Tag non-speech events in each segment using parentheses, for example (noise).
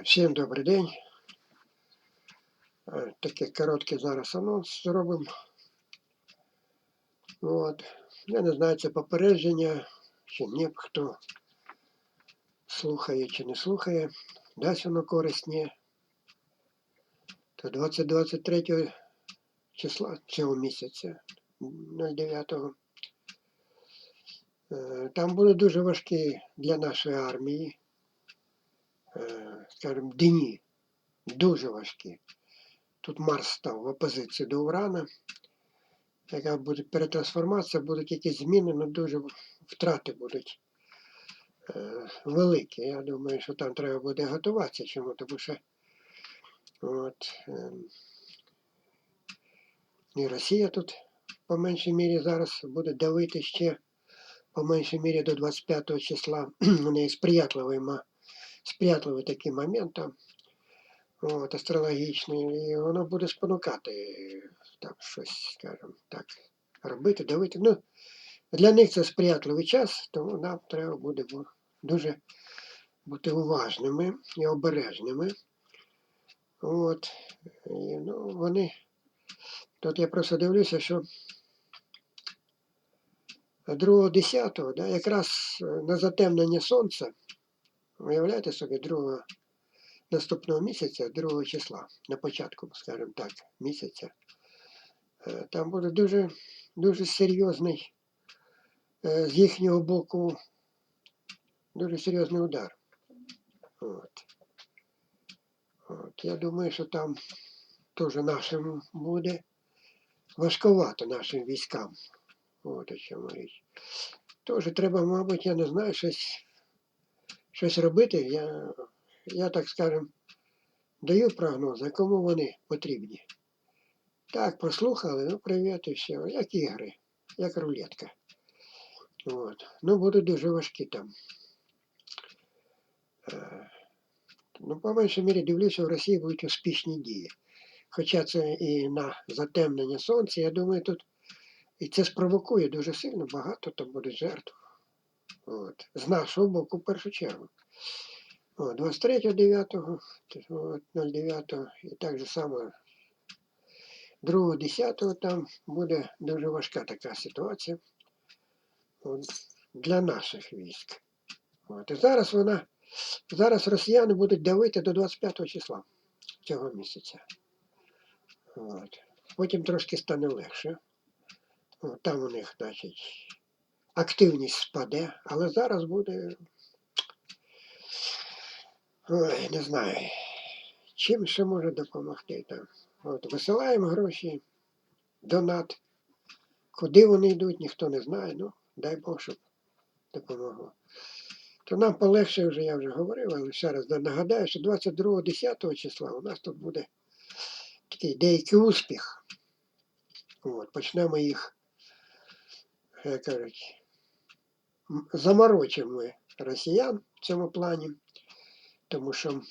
Всім добрий день. Е, Такий короткий зараз анонс зробимо. От. Я не знаю, це попередження, чи ні, хто слухає чи не слухає. Дасть воно користь, ні. То 20-23 числа цього місяця, 09-го, е, там були дуже важкі для нашої армії, скажімо, дні. Дуже важкі. Тут Марс став в опозицію до Урана. Яка буде перетрансформація, будуть якісь зміни, але дуже втрати будуть е, великі. Я думаю, що там треба буде готуватися чому, тому що от, е, і Росія тут по меншій мірі зараз буде давити ще по меншій мірі до 25 числа. (clears throat) У неї сприятливий, ма- сприятливий такий момент там от, астрологічний, і воно буде спонукати там щось, скажімо так, робити, давити. Ну, для них це сприятливий час, тому нам треба буде дуже бути уважними і обережними. От, і, ну, вони. Тут я просто дивлюся, що 2.10, да, якраз е, на затемнення сонця, уявляєте собі, 2 наступного місяця, 2 числа, на початку, скажімо так, місяця, е, там буде дуже, дуже серйозний е, з їхнього боку, дуже серйозний удар. От. От. Я думаю, що там теж нашим буде важковато нашим військам. От о чому річ. Теж треба, мабуть, я не знаю, щось, щось робити. Я, я так скажем, даю прогнози, кому вони потрібні. Так, послухали, ну привіт і все. Як ігри, як рулетка. От. Ну, будуть дуже важкі там. Е, Ну, по меншій мірі дивлюся, в Росії будуть успішні дії. Хоча це і на затемнення сонця, я думаю, тут і це спровокує дуже сильно, багато там буде жертв. От. З нашого боку, в першу чергу. От, 23 9 от, 09 і так же само 2 10 там буде дуже важка така ситуація от, для наших військ. От. І зараз вона, зараз росіяни будуть давити до 25 числа цього місяця. От. Потім трошки стане легше. От, там у них, значить, активність спаде, але зараз буде. Ой, не знаю, чим ще може допомогти там. От, висилаємо гроші, донат. Куди вони йдуть, ніхто не знає. Ну, дай Бог, щоб допомогло. То нам полегше вже, я вже говорив, але ще раз нагадаю, що 22-10 числа у нас тут буде такий деякий успіх. От, почнемо їх, як кажуть, заморочимо ми росіян в цьому плані, тому що,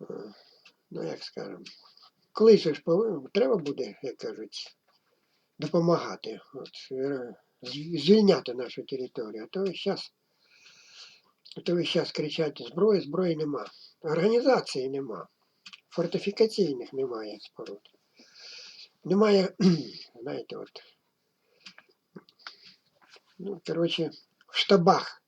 е, ну як скажемо, колись треба буде, як кажуть, допомагати, от, е, звільняти нашу територію. А то зараз, то весь час кричать зброї, зброї нема. Організації нема. Фортифікаційних немає споруд. Немає, (clears throat) знаєте, от. Ну, коротше, в штабах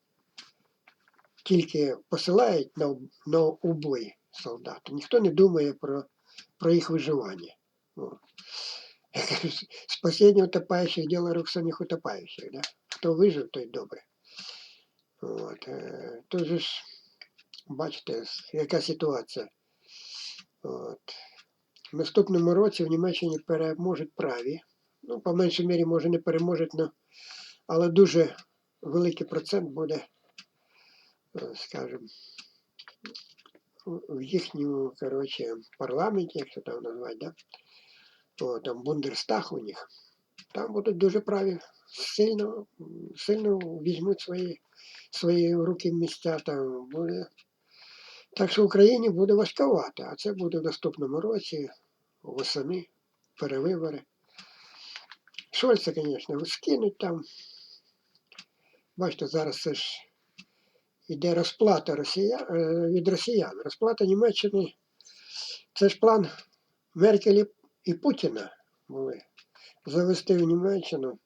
тільки посилають на, об- на убой солдат. Ніхто не думає про, про їх виживання. О. Я кажу, с- спасіння утопаючих діло рук самих утопаючих. Да? Хто вижив, той добре. От. е, Тут же ж, бачите, с- яка ситуація. От. В наступному році в Німеччині переможуть праві. Ну, по меншій мірі, може, не переможуть, но, але дуже великий процент буде, е, скажімо, в їхньому, коротше, парламенті, якщо там назвати, да? О, там Бундерстаг у них. Там будуть дуже праві, сильно, сильно візьмуть свої, свої руки місця. Там буде. Так що Україні буде важковато, а це буде в наступному році, восени, перевибори. Шольца, звісно, скинуть там. Бачите, зараз це ж йде розплата Росія, е, від росіян. Розплата Німеччини. Це ж план Меркель і Путіна були. Завести в Німеччину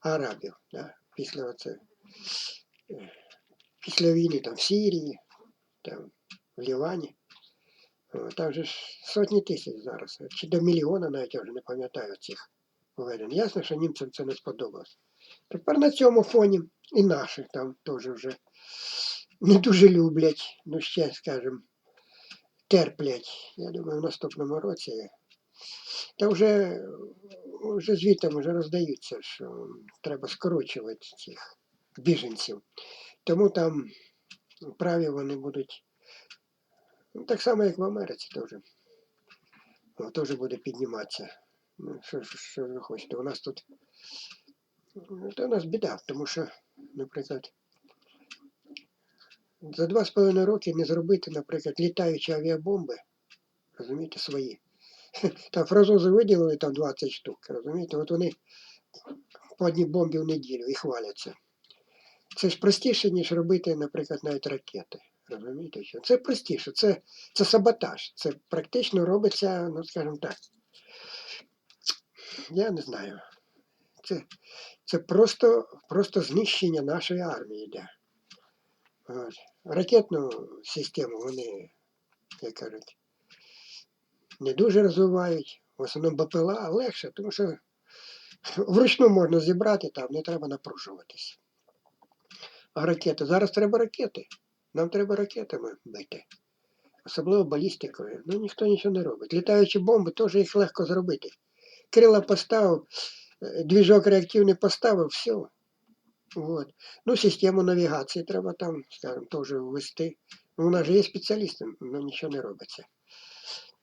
арабів да, після оце, е, після війни там в Сирії, там, в Лівані. Там же ж сотні тисяч зараз, чи до мільйона навіть я вже не пам'ятаю цих введень. Ясно, що німцям це не сподобалось. Тепер на цьому фоні і наших там теж вже не дуже люблять, ну ще, скажімо, терплять. Я думаю, в наступному році. Та вже, вже звітом вже роздаються, що треба скорочувати цих біженців. Тому там праві вони будуть ну, так само, як в Америці теж. Теж буде підніматися. Ну, що, що ж ви хочете? У нас тут ну, то у нас біда, тому що, наприклад, за два з половиною роки не зробити, наприклад, літаючі авіабомби, розумієте, свої. (laughs) Там французи виділили там 20 штук, розумієте, от вони по одній бомбі в неділю і хваляться. Це ж простіше, ніж робити, наприклад, навіть ракети. Розумієте? що? Це простіше, це, це саботаж. Це практично робиться, ну скажімо так. Я не знаю. Це, це просто, просто знищення нашої армії йде. От. Ракетну систему вони, як кажуть, не дуже розвивають. В основному БПЛА легше, тому що вручну можна зібрати там, не треба напружуватись. А ракети, зараз треба ракети. Нам треба ракетами бити. Особливо балістикою. Ну ніхто нічого не робить. Літаючі бомби теж їх легко зробити. Крила поставив, двіжок реактивний поставив, все. Вот. Ну, систему навігації треба там, скажімо, теж ввести. Ну, у нас же є спеціалісти, але нічого не робиться.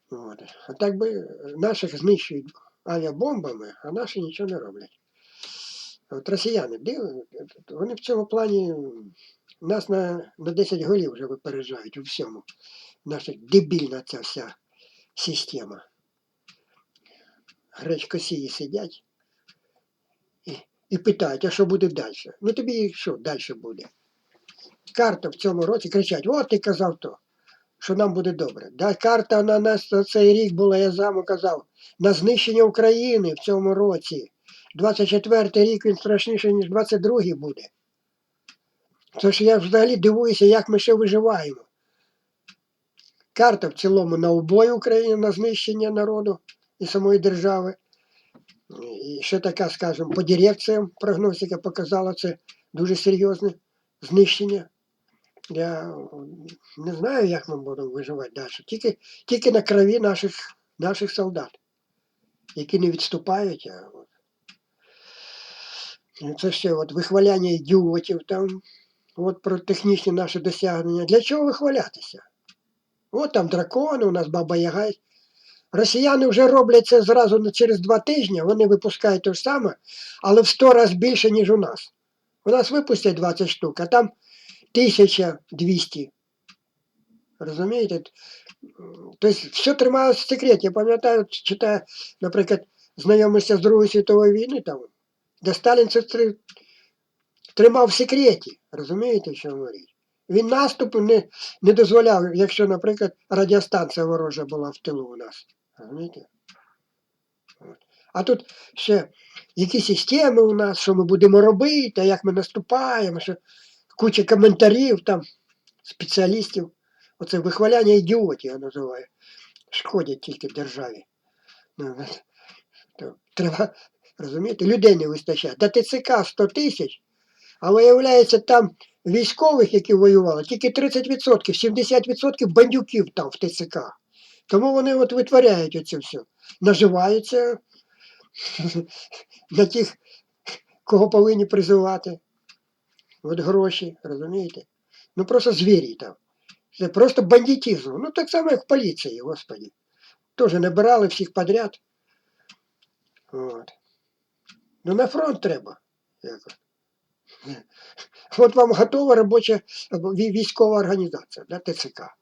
От. А так би е, наших знищують авіабомбами, а наші нічого не роблять. От росіяни, вони в цьому плані нас на, на 10 голів вже випереджають у всьому. Наша дебільна ця вся система. Гречкосії сидять і, і питають, а що буде далі? Ну тобі що далі буде? Карта в цьому році кричать, от ти казав то, що нам буде добре. Да, карта на нас на цей рік була, я заму казав, на знищення України в цьому році. 24 рік він страшніший, ніж 22-й буде. Це ж я взагалі дивуюся, як ми ще виживаємо. Карта в цілому на обой України, на знищення народу і самої держави. І ще така, скажімо, по дирекціям прогностика показала це дуже серйозне знищення. Я не знаю, як ми будемо виживати далі. Тільки, тільки на крові наших, наших солдат, які не відступають. А от. Це ще от вихваляння ідіотів там, от про технічні наші досягнення. Для чого вихвалятися? От там дракони, у нас баба Яга. Росіяни вже роблять це зразу через два тижні, вони випускають те ж саме, але в 100 разів більше, ніж у нас. У нас випустять 20 штук, а там 1200. Розумієте? Тобто все трималося в секреті. Я пам'ятаю, читаю, наприклад, знайомився з Другої світової війни, там, де Сталін це тримав в секреті. Розумієте, що говорить? Він наступу не, не дозволяв, якщо, наприклад, радіостанція ворожа була в тилу у нас. Розумієте? А тут ще які системи у нас, що ми будемо робити, як ми наступаємо, що куча коментарів там, спеціалістів. Оце вихваляння ідіотів я називаю. Шкодять тільки державі. Ну. Треба, розумієте, людей не вистачає. До ТЦК 100 тисяч, а виявляється, там військових, які воювали, тільки 30%, 70% бандюків там в ТЦК. Тому вони от витворяють оце все. Наживаються (laughs) на тих, кого повинні призивати. От гроші, розумієте? Ну просто звірі там. Це просто бандитизм. Ну так само, як в поліції, господі. Теж набирали всіх подряд. От. Ну на фронт треба. От вам готова робоча військова організація, да, ТЦК.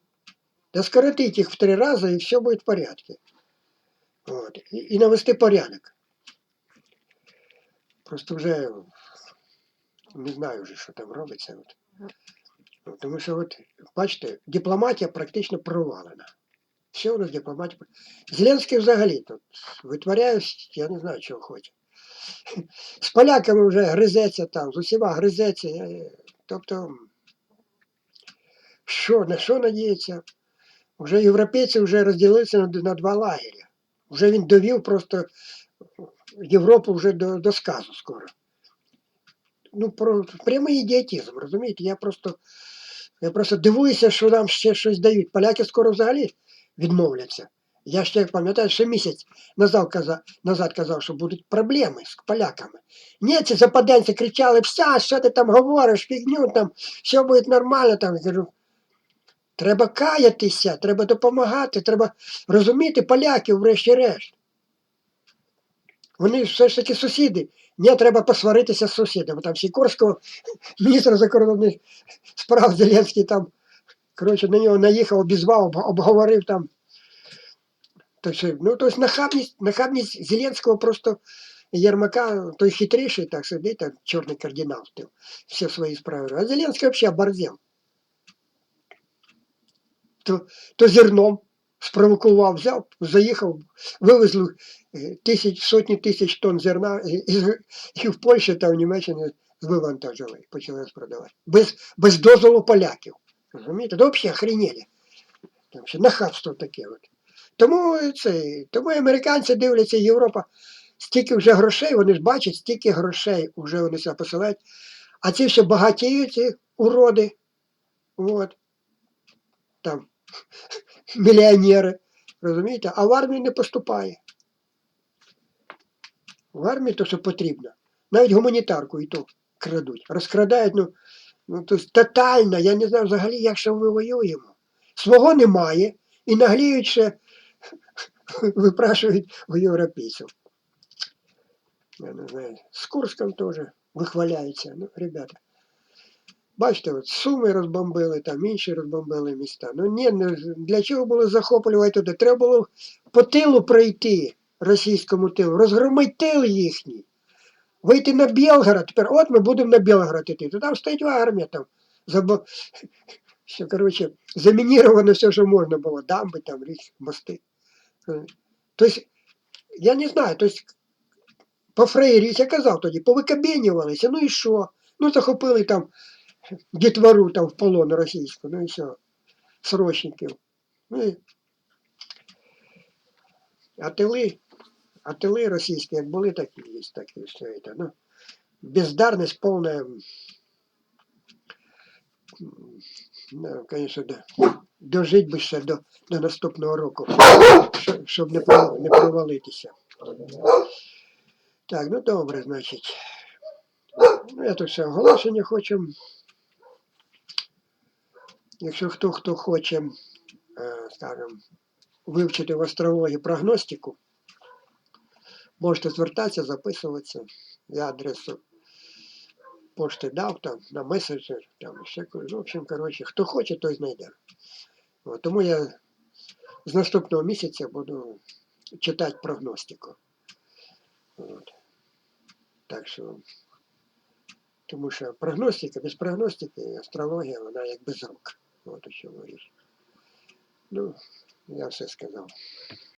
Да скоротить їх в три рази і все буде в порядку. От. І, і навести порядок. Просто вже не знаю вже, що там робиться. От. Тому що, от, бачите, дипломатія практично провалена. Все у нас дипломатія. Зеленський взагалі тут витворяє, я не знаю, чого хоче. (laughs) З поляками вже гризеться там, з усіма гризеться. е, Тобто, що, на що надіється? Вже європейці вже розділилися на, на два лагері. Вже він довів просто Європу вже до, до сказу скоро. Ну, про прямий ідіотизм, розумієте? Я просто, я просто дивуюся, що нам ще щось дають. Поляки скоро взагалі відмовляться. Я ще пам'ятаю, що місяць назад казав, назад казав, що будуть проблеми з поляками. Ні, ці западенці кричали, вся, що ти там говориш, фігню, там, все буде нормально. Там. Я кажу, треба каятися, треба допомагати, треба розуміти поляків, врешті-решт. Вони все ж таки сусіди. Ні, треба посваритися з сусідами. Там Сікорського, (laughs) міністр закордонних справ Зеленський там, коротше, на нього наїхав, обізвав, обговорив там. То що, ну, тобто нахабність, нахабність Зеленського просто Єрмака, той хитріший, так сидить, там, чорний кардинал, все свої справи. А Зеленський взагалі оборзел. То, то зерном спровокував, взяв, заїхав, вивезли е, тисяч, сотні тисяч тонн зерна і, і, в Польщі та в Німеччині вивантажили, почали продавати. Без, без дозволу поляків. Розумієте? То взагалі охренели. Там ще нахабство таке. От. Тому, це, тому американці дивляться, Європа, стільки вже грошей, вони ж бачать, стільки грошей вже вони сюди посилають. А ці все багатіють, ці уроди. От. Там мільйонери. Розумієте? А в армію не поступає. В армії то, що потрібно. Навіть гуманітарку і то крадуть. Розкрадають, ну, ну то тотально, я не знаю взагалі, як ще ми воюємо. Свого немає і нагліють ще (laughs) випрашують у європейців. Я не знаю, з Курском теж вихваляються. Ну, ребята. Бачите, от Суми розбомбили, там інші розбомбили міста. Ну ні, ну, для чого було захоплювати туди? Треба було по тилу пройти російському тилу, розгромити тил їхній. Вийти на Білгород. Тепер от ми будемо на Білгород йти. То там стоїть армія там. Забо... (laughs) Все, коротше, замініровано все, що можна було. Дамби, там, річ, мости. Тобто, я не знаю, тобто, по Фрейрі, я казав тоді, повикабінювалися, ну і що? Ну, захопили там дітвору там в полон російську, ну і все, срочників. Ну, і... А тили, а тили російські, як були, так і є, так і все це. Ну, бездарність повна, ну, конечно, да. дожить би ще до, до наступного року, щоб, не, не провалитися. Так, ну добре, значить. Ну, я тут все оголошення хочу. Якщо хто хто хоче, е, скажімо, вивчити в астрології прогностику, можете звертатися, записуватися. Я адресу пошти дав там на меседжер, там ще в общем, коротше, хто хоче, той знайде. От, тому я з наступного місяця буду читати прогностику. От. Так що, тому що прогностика, без прогностики, астрологія, вона як без рук. От еще чому. Ну, я все сказав.